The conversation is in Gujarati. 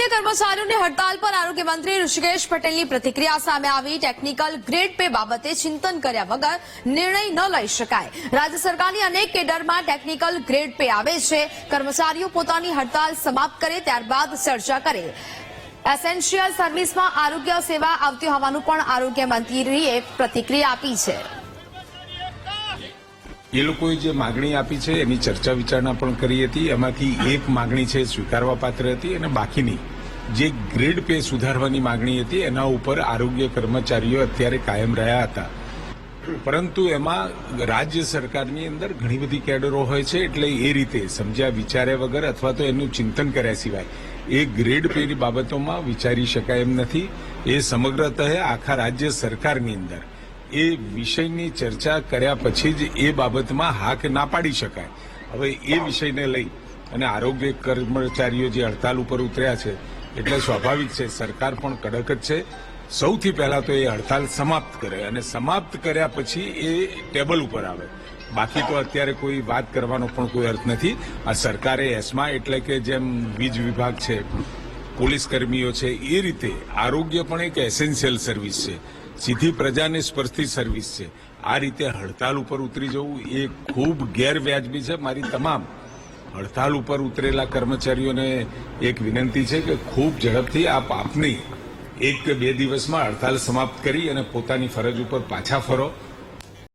આરોગ્ય કર્મચારીઓની હડતાલ પર આરોગ્ય મંત્રી ઋષિકેશ પટેલની પ્રતિક્રિયા સામે આવી. ટેકનિકલ ગ્રેડ પે બાબતે ચિંતન કર્યા વગર નિર્ણય ન લઈ શકાય. રાજ્ય સરકારની અનેક કેડરમાં ટેકનિકલ ગ્રેડ પે આવે છે. કર્મચારીઓ પોતાની હડતાલ સમાપ્ત કરે, ત્યારબાદ ચર્ચા કરે. એસેન્શિયલ સર્વિસમાં આરોગ્ય સેવા આવતી હોવાનું પણ આરોગ્ય મંત્રીએ પ્રતિક્રિયા આપી છે. એ લોકોએ જે માગણી આપી છે, એની ચર્ચા વિચારણા પણ કરી હતી. એમાંથી એક માગણી છે, સ્વીકારવા પાત્ર હતી અને બાકીની જે ગ્રેડ પે સુધારવાની માગણી હતી, એના ઉપર આરોગ્ય કર્મચારીઓ અત્યારે કાયમ રહ્યા હતા. પરંતુ એમાં રાજ્ય સરકારની અંદર ઘણી બધી કેડરો હોય છે, એટલે એ રીતે સમજ્યા વિચાર્યા વગર અથવા તો એનું ચિંતન કર્યા સિવાય એ ગ્રેડ પેની બાબતોમાં વિચારી શકાય એમ નથી. એ સમગ્રતઃ આખા રાજ્ય સરકારની અંદર. એ વિષયની ચર્ચા કર્યા પછી જ એ બાબતમાં હાક ના પાડી શકાય. હવે એ વિષયને લઈ અને આરોગ્ય કર્મચારીઓ જે હડતાલ ઉપર ઉતર્યા છે, એટલે સ્વાભાવિક છે, સરકાર પણ કડક જ છે. સૌથી પહેલા તો એ હડતાલ સમાપ્ત કરે અને સમાપ્ત કર્યા પછી એ ટેબલ ઉપર આવે. બાકી તો અત્યારે કોઈ વાત કરવાનો પણ કોઈ અર્થ નથી. આ સરકારે એસમા એટલે કે જેમ વીજ વિભાગ છે, પોલીસ કર્મીઓ છે, એ રીતે આરોગ્ય પણ એક એસેન્શિયલ સર્વિસ છે. સીધી પ્રજાને સ્પર્શતી સર્વિસ છે. આ રીતે હડતાલ ઉપર ઉતરી જવું એ ખૂબ ગેરવ્યાજબી છે મારી તમામ હડતાલ ઉપર ઉતરેલા કર્મચારીઓને એક વિનંતી છે કે ખૂબ ઝડપથી આ પાપની એક કે બે દિવસમાં હડતાલ સમાપ્ત કરી અને પોતાની ફરજ ઉપર પાછા ફરો.